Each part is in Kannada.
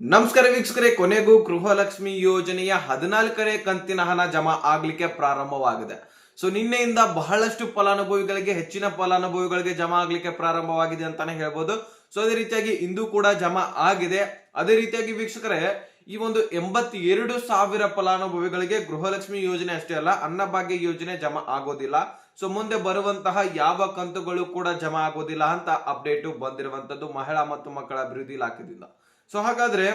ನಮಸ್ಕಾರ ವೀಕ್ಷಕರೇ, ಕೊನೆಗೂ ಗೃಹಲಕ್ಷ್ಮಿ ಯೋಜನೆಯ ಹದಿನಾಲ್ಕನೇ ಕಂತಿನ ಹಣ ಜಮಾ ಆಗ್ಲಿಕ್ಕೆ ಪ್ರಾರಂಭವಾಗಿದೆ. ಸೊ ನಿನ್ನೆಯಿಂದ ಬಹಳಷ್ಟು ಫಲಾನುಭವಿಗಳಿಗೆ, ಹೆಚ್ಚಿನ ಫಲಾನುಭವಿಗಳಿಗೆ ಜಮಾ ಆಗ್ಲಿಕ್ಕೆ ಪ್ರಾರಂಭವಾಗಿದೆ ಅಂತಾನೆ ಹೇಳ್ಬೋದು. ಸೊ ಅದೇ ರೀತಿಯಾಗಿ ಇಂದು ಕೂಡ ಜಮಾ ಆಗಿದೆ. ಅದೇ ರೀತಿಯಾಗಿ ವೀಕ್ಷಕರೇ, ಈ ಒಂದು ಎಂಬತ್ತೆರಡು ಸಾವಿರ ಫಲಾನುಭವಿಗಳಿಗೆ ಗೃಹಲಕ್ಷ್ಮಿ ಯೋಜನೆ ಅಷ್ಟೇ ಅಲ್ಲ, ಅನ್ನಭಾಗ್ಯ ಯೋಜನೆ ಜಮಾ ಆಗೋದಿಲ್ಲ. ಸೊ ಮುಂದೆ ಬರುವಂತಹ ಯಾವ ಕಂತುಗಳು ಕೂಡ ಜಮಾ ಆಗೋದಿಲ್ಲ ಅಂತ ಅಪ್ಡೇಟ್ ಬಂದಿರುವಂತದ್ದು ಮಹಿಳಾ ಮತ್ತು ಮಕ್ಕಳ ಅಭಿವೃದ್ಧಿ ಇಲಾಖೆಯಿಂದ ಸೊ ಹಾಗಾದ್ರೆ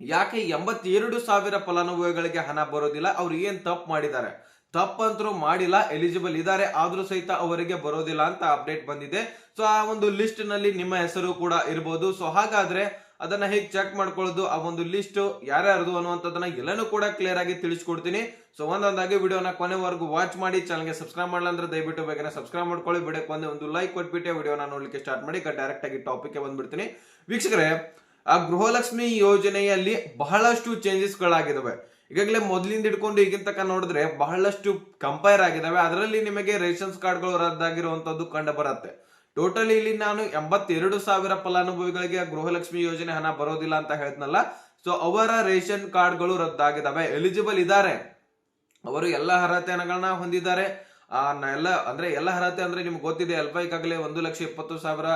ಯಾಕೆ ಎಂಬತ್ತೆರಡು ಸಾವಿರ ಫಲಾನುಭವಿಗಳಿಗೆ ಹಣ ಬರೋದಿಲ್ಲ? ಅವ್ರು ಏನ್ ತಪ್ಪು ಮಾಡಿದ್ದಾರೆ? ತಪ್ಪಂತರೂ ಮಾಡಿಲ್ಲ ಎಲಿಜಿಬಲ್ ಇದ್ದಾರೆ, ಆದ್ರೂ ಸಹಿತ ಅವರಿಗೆ ಬರೋದಿಲ್ಲ ಅಂತ ಅಪ್ಡೇಟ್ ಬಂದಿದೆ. ಸೊ ಆ ಒಂದು ಲಿಸ್ಟ್ನಲ್ಲಿ ನಿಮ್ಮ ಹೆಸರು ಕೂಡ ಇರಬಹುದು ಸೊ ಹಾಗಾದ್ರೆ ಅದನ್ನ ಹೇಗೆ ಚೆಕ್ ಮಾಡ್ಕೊಳ್ಳೋದು? ಆ ಒಂದು ಲಿಸ್ಟ್ ಯಾರ್ಯಾರದು ಅನ್ನುವಂಥದ್ದನ್ನ ಎಲ್ಲನೂ ಕೂಡ ಕ್ಲಿಯರ್ ಆಗಿ ತಿಳಿಸ್ಕೊಡ್ತೀನಿ. ಸೊ ಒಂದೊಂದಾಗಿ ವಿಡಿಯೋನ ಕೊನೆವರೆಗೂ ವಾಚ್ ಮಾಡಿ ಚಾನಲ್ಗೆ ಸಬ್ಸ್ಕ್ರೈಬ್ ಮಾಡಲ್ಲ ಅಂದ್ರೆ ದಯವಿಟ್ಟು ಬೇಗನೆ ಸಬ್ಸ್ಕ್ರೈಬ್ ಮಾಡ್ಕೊಳ್ಳಿ. ಬಿಡಕ್ಕೆ ಒಂದು ಲೈಕ್ ಕೊಟ್ಬಿಟ್ಟು ವಿಡಿಯೋನ ನೋಡ್ಲಿಕ್ಕೆ ಸ್ಟಾರ್ಟ್ ಮಾಡಿ ಡೈರೆಕ್ಟ್ ಆಗಿ ಟಾಪಿಕ್ ಬಂದ್ಬಿಡ್ತೀನಿ. ವೀಕ್ಷಕರೇ ಆ ಗೃಹಲಕ್ಷ್ಮಿ ಯೋಜನೆಯಲ್ಲಿ ಬಹಳಷ್ಟು ಚೇಂಜಸ್ಗಳಾಗಿದ್ದಾವೆ ಈಗಾಗಲೇ ಮೊದಲಿಂದ ಹಿಡ್ಕೊಂಡು ಈಗಿನ ತನಕ ನೋಡಿದ್ರೆ ಬಹಳಷ್ಟು ಕಂಪೇರ್ ಆಗಿದಾವೆ. ಅದರಲ್ಲಿ ನಿಮಗೆ ರೇಷನ್ಸ್ ಕಾರ್ಡ್ಗಳು ರದ್ದಾಗಿರುವಂತದ್ದು ಕಂಡು ಬರುತ್ತೆ. ಟೋಟಲಿ ಇಲ್ಲಿ ನಾನು ಎಂಬತ್ತೆರಡು ಸಾವಿರ ಫಲಾನುಭವಿಗಳಿಗೆ ಗೃಹಲಕ್ಷ್ಮಿ ಯೋಜನೆ ಹಣ ಬರೋದಿಲ್ಲ ಅಂತ ಹೇಳ್ತನಲ್ಲ ಸೊ ಅವರ ರೇಷನ್ ಕಾರ್ಡ್ಗಳು ರದ್ದಾಗಿದ್ದಾವೆ ಎಲಿಜಿಬಲ್ ಇದ್ದಾರೆ ಅವರು ಎಲ್ಲ ಅರ್ಹತೆಗಳನ್ನ ಹೊಂದಿದ್ದಾರೆ. ಆ ಎಲ್ಲ, ಅಂದ್ರೆ ಎಲ್ಲ ಅರ್ಹತೆ ಅಂದ್ರೆ ನಿಮ್ಗೆ ಗೊತ್ತಿದೆ. ಅಲ್ಪ ಈಗಾಗಲೇ ಒಂದು ಲಕ್ಷ ಇಪ್ಪತ್ತು ಸಾವಿರ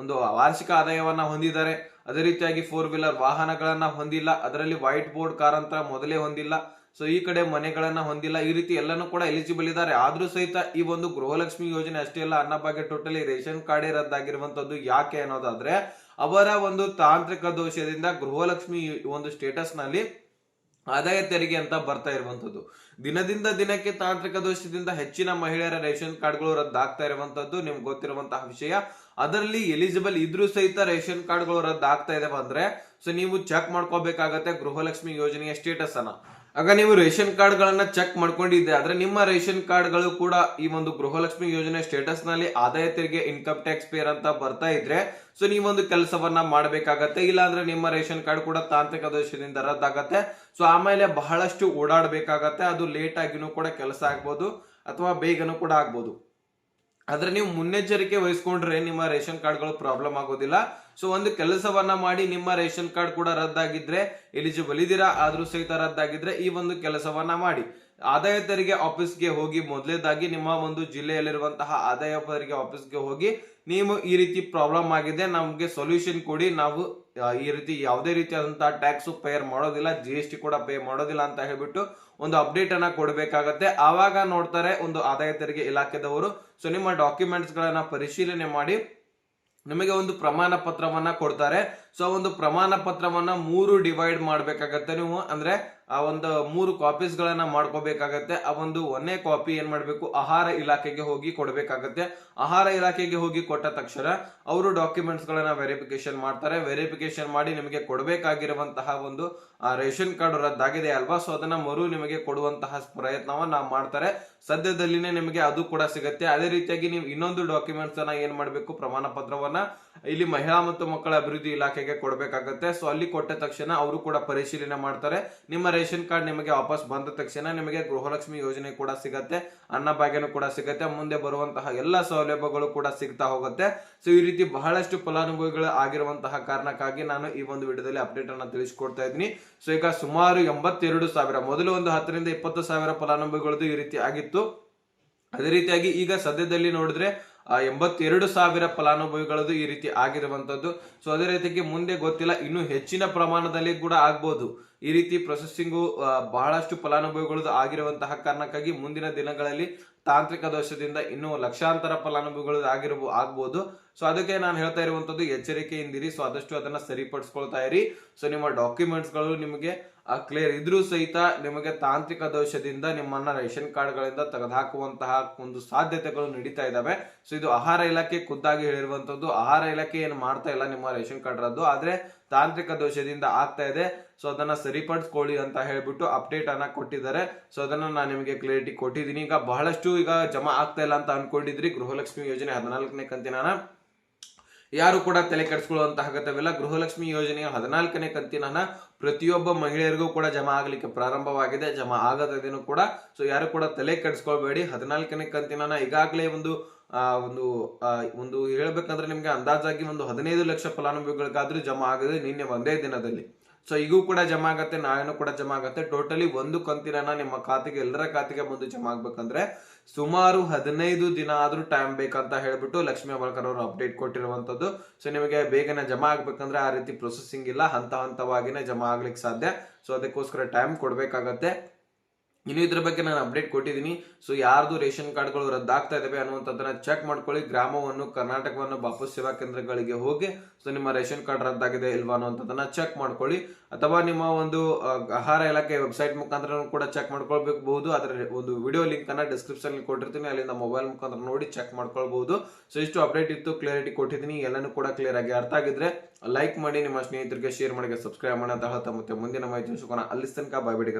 ಒಂದು ವಾರ್ಷಿಕ ಆದಾಯವನ್ನು ಹೊಂದಿದ್ದಾರೆ. ಅದೇ ರೀತಿಯಾಗಿ ಫೋರ್ ವೀಲರ್ ವಾಹನಗಳನ್ನು ಹೊಂದಿಲ್ಲ. ಅದರಲ್ಲಿ ವೈಟ್ ಬೋರ್ಡ್ ಕಾರ್ ಅಂತ ಮೊದಲೇ ಹೊಂದಿಲ್ಲ. ಸೊ ಈ ಕಡೆ ಮನೆಗಳನ್ನು ಹೊಂದಿಲ್ಲ. ಈ ರೀತಿ ಎಲ್ಲನೂ ಕೂಡ ಎಲಿಜಿಬಲ್ ಇದ್ದಾರೆ. ಆದರೂ ಸಹಿತ ಈ ಒಂದು ಗೃಹಲಕ್ಷ್ಮಿ ಯೋಜನೆ ಅಷ್ಟೇ ಅಲ್ಲ, ಅನ್ನಭಾಗ್ಯ ಟೋಟಲಿ ರೇಷನ್ ಕಾರ್ಡ್ ರದ್ದಾಗಿರುವಂಥದ್ದು ಯಾಕೆ ಅನ್ನೋದಾದ್ರೆ, ಅವರ ಒಂದು ತಾಂತ್ರಿಕ ದೋಷದಿಂದ ಗೃಹಲಕ್ಷ್ಮಿ ಒಂದು ಸ್ಟೇಟಸ್ನಲ್ಲಿ ಆದಾಯ ತೆರಿಗೆ ಅಂತ ಬರ್ತಾ ಇರುವಂತದ್ದು. ದಿನದಿಂದ ದಿನಕ್ಕೆ ತಾಂತ್ರಿಕ ದೋಷದಿಂದ ಹೆಚ್ಚಿನ ಮಹಿಳೆಯರ ರೇಷನ್ ಕಾರ್ಡ್ಗಳು ರದ್ದಾಗ್ತಾ ಇರುವಂತದ್ದು ನಿಮ್ಗೆ ಗೊತ್ತಿರುವಂತಹ ವಿಷಯ. ಅದರಲ್ಲಿ ಎಲಿಜಿಬಲ್ ಇದ್ರೂ ಸಹಿತ ರೇಷನ್ ಕಾರ್ಡ್ಗಳು ರದ್ದಾಗ್ತಾ ಇದೆ ಬಂದ್ರೆ ಸೊ ನೀವು ಚೆಕ್ ಮಾಡ್ಕೋಬೇಕಾಗತ್ತೆ ಗೃಹಲಕ್ಷ್ಮಿ ಯೋಜನೆಯ ಸ್ಟೇಟಸ್ ಅನ್ನ. ಆಗ ನೀವು ರೇಷನ್ ಕಾರ್ಡ್ ಗಳನ್ನ ಚೆಕ್ ಮಾಡ್ಕೊಂಡಿದ್ದೆ, ಆದ್ರೆ ನಿಮ್ಮ ರೇಷನ್ ಕಾರ್ಡ್ಗಳು ಕೂಡ ಈ ಒಂದು ಗೃಹಲಕ್ಷ್ಮಿ ಯೋಜನೆ ಸ್ಟೇಟಸ್ನಲ್ಲಿ ಆದಾಯ ತೆರಿಗೆ ಇನ್ಕಮ್ ಟ್ಯಾಕ್ಸ್ ಪೇರ್ ಅಂತ ಬರ್ತಾ ಇದ್ರೆ ಸೊ ನೀವೊಂದು ಕೆಲಸವನ್ನ ಮಾಡಬೇಕಾಗತ್ತೆ. ಇಲ್ಲ ಅಂದ್ರೆ ನಿಮ್ಮ ರೇಷನ್ ಕಾರ್ಡ್ ಕೂಡ ತಾಂತ್ರಿಕ ದೋಷದಿಂದ ರದ್ದಾಗತ್ತೆ. ಸೊ ಆಮೇಲೆ ಬಹಳಷ್ಟು ಓಡಾಡಬೇಕಾಗತ್ತೆ. ಅದು ಲೇಟ್ ಆಗಿನೂ ಕೂಡ ಕೆಲಸ ಆಗ್ಬೋದು, ಅಥವಾ ಬೇಗನೂ ಕೂಡ ಆಗ್ಬೋದು. ಆದ್ರೆ ನೀವು ಮುನ್ನೆಚ್ಚರಿಕೆ ವಹಿಸ್ಕೊಂಡ್ರೆ ನಿಮ್ಮ ರೇಷನ್ ಕಾರ್ಡ್ಗಳು ಪ್ರಾಬ್ಲಮ್ ಆಗೋದಿಲ್ಲ. ಸೊ ಒಂದು ಕೆಲಸವನ್ನ ಮಾಡಿ ನಿಮ್ಮ ರೇಷನ್ ಕಾರ್ಡ್ ಕೂಡ ರದ್ದಾಗಿದ್ರೆ, ಎಲಿಜಿಬಲ್ ಇದೀರಾ ಆದ್ರೂ ಸಹಿತ ರದ್ದಾಗಿದ್ರೆ ಈ ಒಂದು ಕೆಲಸವನ್ನ ಮಾಡಿ. ಆದಾಯ ತೆರಿಗೆ ಆಫೀಸ್ಗೆ ಹೋಗಿ, ಮೊದಲೇದಾಗಿ ನಿಮ್ಮ ಒಂದು ಜಿಲ್ಲೆಯಲ್ಲಿರುವಂತಹ ಆದಾಯ ತೆರಿಗೆ ಆಫೀಸ್ಗೆ ಹೋಗಿ, ನೀವು ಈ ರೀತಿ ಪ್ರಾಬ್ಲಮ್ ಆಗಿದೆ, ನಮಗೆ ಸೊಲ್ಯೂಷನ್ ಕೊಡಿ, ನಾವು ಈ ರೀತಿ ಯಾವುದೇ ರೀತಿಯಾದಂತಹ ಟ್ಯಾಕ್ಸ್ ಪೇರ್ ಮಾಡೋದಿಲ್ಲ ಜಿ ಎಸ್ ಟಿ ಕೂಡ ಪೇ ಮಾಡೋದಿಲ್ಲ ಅಂತ ಹೇಳ್ಬಿಟ್ಟು ಒಂದು ಅಪ್ಡೇಟ್ ಅನ್ನ ಕೊಡಬೇಕಾಗತ್ತೆ. ಆವಾಗ ನೋಡ್ತಾರೆ ಒಂದು ಆದಾಯ ತೆರಿಗೆ ಇಲಾಖೆದವರು. ಸೊ ನಿಮ್ಮ ಡಾಕ್ಯುಮೆಂಟ್ಸ್ ಗಳನ್ನ ಪರಿಶೀಲನೆ ಮಾಡಿ, ನಿಮಗೆ ಒಂದು ಪ್ರಮಾಣ ಪತ್ರವನ್ನ ಕೊಡ್ತಾರೆ. ಸೊ ಒಂದು ಪ್ರಮಾಣ ಪತ್ರವನ್ನ ಮೂರು ಡಿವೈಡ್ ಮಾಡಬೇಕಾಗತ್ತೆ ನೀವು. ಅಂದ್ರೆ, ಆ ಒಂದು ಮೂರು ಕಾಪೀಸ್ ಗಳನ್ನ ಮಾಡ್ಕೋಬೇಕಾಗತ್ತೆ. ಆ ಒಂದು ಒಂದೇ ಕಾಪಿ ಏನ್ ಮಾಡಬೇಕು? ಆಹಾರ ಇಲಾಖೆಗೆ ಹೋಗಿ ಕೊಡಬೇಕಾಗತ್ತೆ. ಆಹಾರ ಇಲಾಖೆಗೆ ಹೋಗಿ ಕೊಟ್ಟ ತಕ್ಷಣ ಅವರು ಡಾಕ್ಯುಮೆಂಟ್ಸ್ ಗಳನ್ನ ವೆರಿಫಿಕೇಶನ್ ಮಾಡ್ತಾರೆ. ವೆರಿಫಿಕೇಶನ್ ಮಾಡಿ ನಿಮಗೆ ಕೊಡಬೇಕಾಗಿರುವಂತಹ ಒಂದು ರೇಷನ್ ಕಾರ್ಡ್ ರದ್ದಾಗಿದೆ ಅಲ್ವಾ? ಸೊ ಅದನ್ನ ಮರು ನಿಮಗೆ ಕೊಡುವಂತಹ ಪ್ರಯತ್ನವನ್ನ ಮಾಡ್ತಾರೆ. ಸದ್ಯದಲ್ಲಿನೇ ನಿಮಗೆ ಅದು ಕೂಡ ಸಿಗುತ್ತೆ. ಅದೇ ರೀತಿಯಾಗಿ ನೀವು ಇನ್ನೊಂದು ಡಾಕ್ಯುಮೆಂಟ್ಸ್ ಅನ್ನ ಏನ್ ಮಾಡಬೇಕು? ಪ್ರಮಾಣ ಪತ್ರವನ್ನ ಇಲ್ಲಿ ಮಹಿಳಾ ಮತ್ತು ಮಕ್ಕಳ ಅಭಿವೃದ್ಧಿ ಇಲಾಖೆಗೆ ಕೊಡಬೇಕಾಗತ್ತೆ. ಸೊ ಅಲ್ಲಿ ಕೊಟ್ಟ ತಕ್ಷಣ ಅವರು ಕೂಡ ಪರಿಶೀಲನೆ ಮಾಡ್ತಾರೆ. ನಿಮ್ಮ ರೇಷನ್ ಕಾರ್ಡ್ ನಿಮಗೆ ವಾಪಸ್ ಬಂದ ತಕ್ಷಣ ನಿಮಗೆ ಗೃಹಲಕ್ಷ್ಮಿ ಯೋಜನೆ ಕೂಡ ಸಿಗತ್ತೆ. ಅನ್ನಭಾಗ್ಯನೂ ಕೂಡ ಸಿಗತ್ತೆ. ಮುಂದೆ ಬರುವಂತಹ ಎಲ್ಲ ಸೌಲಭ್ಯಗಳು ಕೂಡ ಸಿಗ್ತಾ ಹೋಗುತ್ತೆ. ಸೊ ಈ ರೀತಿ ಬಹಳಷ್ಟು ಫಲಾನುಭವಿಗಳು ಆಗಿರುವಂತಹ ಕಾರಣಕ್ಕಾಗಿ ನಾನು ಈ ಒಂದು ವಿಡಿಯೋದಲ್ಲಿ ಅಪ್ಡೇಟ್ ಅನ್ನ ತಿಳಿಸ್ಕೊಡ್ತಾ ಇದ್ದೀನಿ. ಸೊ ಈಗ ಸುಮಾರು ಎಂಬತ್ತೆರಡು ಸಾವಿರ, ಮೊದಲು ಒಂದು ಹತ್ತರಿಂದ ಇಪ್ಪತ್ತು ಸಾವಿರ ಫಲಾನುಭವಿಗಳದ್ದು ಈ ರೀತಿ ಆಗಿತ್ತು. ಅದೇ ರೀತಿಯಾಗಿ ಈಗ ಸದ್ಯದಲ್ಲಿ ನೋಡಿದ್ರೆ ಎಂಬತ್ತೆರಡು ಸಾವಿರ ಫಲಾನುಭವಿಗಳದ್ದು ಈ ರೀತಿ ಆಗಿರುವಂತದ್ದು. ಸೊ ಅದೇ ರೀತಿಗೆ ಮುಂದೆ ಗೊತ್ತಿಲ್ಲ, ಇನ್ನು ಹೆಚ್ಚಿನ ಪ್ರಮಾಣದಲ್ಲಿ ಕೂಡ ಆಗ್ಬೋದು. ಈ ರೀತಿ ಪ್ರೊಸೆಸಿಂಗು ಬಹಳಷ್ಟು ಫಲಾನುಭವಿಗಳದ್ದು ಆಗಿರುವಂತಹ ಕಾರಣಕ್ಕಾಗಿ ಮುಂದಿನ ದಿನಗಳಲ್ಲಿ ತಾಂತ್ರಿಕ ದೋಷದಿಂದ ಇನ್ನೂ ಲಕ್ಷಾಂತರ ಫಲಾನುಭವಿಗಳು ಆಗಿರ್ಬೋ, ಆಗ್ಬೋದು. ಸೊ ಅದಕ್ಕೆ ನಾನು ಹೇಳ್ತಾ ಇರುವಂತದ್ದು ಎಚ್ಚರಿಕೆಯಿಂದಿರಿ. ಸೊ ಆದಷ್ಟು ಅದನ್ನ ಸರಿಪಡಿಸ್ಕೊಳ್ತಾ ಇರಿ. ಸೊ ನಿಮ್ಮ ಡಾಕ್ಯುಮೆಂಟ್ಸ್ಗಳು ನಿಮಗೆ ಕ್ಲಿಯರ್ ಇದ್ರೂ ಸಹಿತ ನಿಮಗೆ ತಾಂತ್ರಿಕ ದೋಷದಿಂದ ನಿಮ್ಮನ್ನ ರೇಷನ್ ಕಾರ್ಡ್ ಗಳಿಂದ ತೆಗೆದುಹಾಕುವಂತಹ ಒಂದು ಸಾಧ್ಯತೆಗಳು ನಡೀತಾ ಇದ್ದಾವೆ ಸೊ ಇದು ಆಹಾರ ಇಲಾಖೆ ಖುದ್ದಾಗಿ ಹೇಳಿರುವಂತದ್ದು ಆಹಾರ ಇಲಾಖೆ ಏನು ಮಾಡ್ತಾ ಇಲ್ಲ ನಿಮ್ಮ ರೇಷನ್ ಕಾರ್ಡ್ ರದ್ದು ಆದ್ರೆ ತಾಂತ್ರಿಕ ದೋಷದಿಂದ ಆಗ್ತಾ ಇದೆ. ಸೊ ಅದನ್ನ ಸರಿಪಡಿಸ್ಕೊಳ್ಳಿ ಅಂತ ಹೇಳ್ಬಿಟ್ಟು ಅಪ್ಡೇಟ್ ಅನ್ನ ಕೊಟ್ಟಿದ್ದಾರೆ. ಸೊ ಅದನ್ನ ನಾನು ನಿಮಗೆ ಕ್ಲಿಯರಿಟಿ ಕೊಟ್ಟಿದ್ದೀನಿ. ಈಗ ಬಹಳಷ್ಟು ಈಗ ಜಮಾ ಆಗ್ತಾ ಇಲ್ಲ ಅಂತ ಅನ್ಕೊಂಡಿದ್ರಿ. ಗೃಹಲಕ್ಷ್ಮಿ ಯೋಜನೆ ಹದಿನಾಲ್ಕನೇ ಕಂತಿನ ಯಾರು ಕೂಡ ತಲೆ ಕೆಡಿಸ್ಕೊಳ್ಳುವಂತಹ ಅಗತ್ಯವಿಲ್ಲ. ಗೃಹಲಕ್ಷ್ಮಿ ಯೋಜನೆಯ ಹದಿನಾಲ್ಕನೇ ಕಂತಿನ ಹಣ ಪ್ರತಿಯೊಬ್ಬ ಮಹಿಳೆಯರಿಗೂ ಕೂಡ ಜಮಾ ಆಗಲಿಕ್ಕೆ ಪ್ರಾರಂಭವಾಗಿದೆ. ಜಮಾ ಆಗದಿನೂ ಕೂಡ ಸೊ ಯಾರು ಕೂಡ ತಲೆ ಕೆಡಿಸ್ಕೊಳ್ಬೇಡಿ. ಹದಿನಾಲ್ಕನೇ ಕಂತಿನ ಹಣ ಈಗಾಗಲೇ ಒಂದು ಒಂದು ಒಂದು ಹೇಳ್ಬೇಕಂದ್ರೆ ನಿಮಗೆ ಅಂದಾಜಾಗಿ ಒಂದು ಹದಿನೈದು ಲಕ್ಷ ಫಲಾನುಭವಿಗಳಿಗಾದ್ರೂ ಜಮಾ ಆಗದೆ ನಿನ್ನೆ ಒಂದೇ ದಿನದಲ್ಲಿ. ಸೊ ಈಗೂ ಕೂಡ ಜಮಾ ಆಗತ್ತೆ, ನಾಳೆನೂ ಕೂಡ ಜಮಾ ಆಗತ್ತೆ. ಟೋಟಲಿ ಒಂದು ಕಂತಿನ ನಿಮ್ಮ ಖಾತೆಗೆ, ಎಲ್ಲರ ಖಾತೆಗೆ ಬಂದು ಜಮಾ ಆಗ್ಬೇಕಂದ್ರೆ ಸುಮಾರು ಹದಿನೈದು ದಿನ ಆದ್ರೂ ಟೈಮ್ ಬೇಕಂತ ಹೇಳ್ಬಿಟ್ಟು ಲಕ್ಷ್ಮೀ ಹೆಬ್ಬಾಳ್ಕರ್ ಅವರು ಅಪ್ಡೇಟ್ ಕೊಟ್ಟಿರುವಂತದ್ದು ಸೊ ನಿಮಗೆ ಬೇಗನೆ ಜಮಾ ಆಗ್ಬೇಕಂದ್ರೆ ಆ ರೀತಿ ಪ್ರೊಸೆಸಿಂಗ್ ಇಲ್ಲ. ಹಂತ ಹಂತವಾಗಿನೇ ಜಮಾ ಆಗ್ಲಿಕ್ಕೆ ಸಾಧ್ಯ. ಸೊ ಅದಕ್ಕೋಸ್ಕರ ಟೈಮ್ ಕೊಡ್ಬೇಕಾಗತ್ತೆ. ಇನ್ನು ಇದ್ರ ಬಗ್ಗೆ ನಾನು ಅಪ್ಡೇಟ್ ಕೊಟ್ಟಿದ್ದೀನಿ. ಸೊ ಯಾರ್ದು ರೇಷನ್ ಕಾರ್ಡ್ಗಳು ರದ್ದಾಗ್ತಾ ಇದಾವೆ ಅನ್ನುವಂಥದ್ದನ್ನ ಚೆಕ್ ಮಾಡ್ಕೊಳ್ಳಿ. ಗ್ರಾಮವನ್ನು, ಕರ್ನಾಟಕವನ್ನು ವಾಪಸ್ ಸೇವಾ ಕೇಂದ್ರಗಳಿಗೆ ಹೋಗಿ ಸೊ ನಿಮ್ಮ ರೇಷನ್ ಕಾರ್ಡ್ ರದ್ದಾಗಿದೆ ಇಲ್ವಾ ಅನ್ನುವಂಥದ್ದನ್ನ ಚೆಕ್ ಮಾಡ್ಕೊಳ್ಳಿ. ಅಥವಾ ನಿಮ್ಮ ಒಂದು ಆಹಾರ ಇಲಾಖೆ ವೆಬ್ಸೈಟ್ ಮುಖಾಂತರ ಕೂಡ ಚೆಕ್ ಮಾಡ್ಕೊಳ್ಬೇಕು ಅದರ ಒಂದು ವಿಡಿಯೋ ಲಿಂಕ್ ಅನ್ನ ಡಿಸ್ಕ್ರಿಪ್ಷನ್ ಕೊಟ್ಟಿರ್ತೀನಿ. ಅಲ್ಲಿಂದ ಮೊಬೈಲ್ ಮುಖಾಂತರ ನೋಡಿ ಚೆಕ್ ಮಾಡ್ಕೊಳ್ಬಹುದು. ಸೊ ಇಷ್ಟು ಅಪ್ಡೇಟ್ ಇತ್ತು ಕ್ಲಿಯರಿಟಿ ಕೊಟ್ಟಿದ್ದೀನಿ. ಎಲ್ಲನೂ ಕೂಡ ಕ್ಲಿಯರ್ ಆಗಿ ಅರ್ಥ ಆಗಿದ್ರೆ ಲೈಕ್ ಮಾಡಿ, ನಿಮ್ಮ ಸ್ನೇಹಿತರಿಗೆ ಶೇರ್ ಮಾಡಿ, ಸಬ್ಸ್ಕ್ರೈಬ್ ಮಾಡಿ ಅಂತ ಹೇಳ್ತಾ ಮತ್ತೆ ಮುಂದಿನ ಮಾಹಿತಿ ಸಿಗೋಣ ತನಕ ಬಾಯ್ ಬಿಡಿ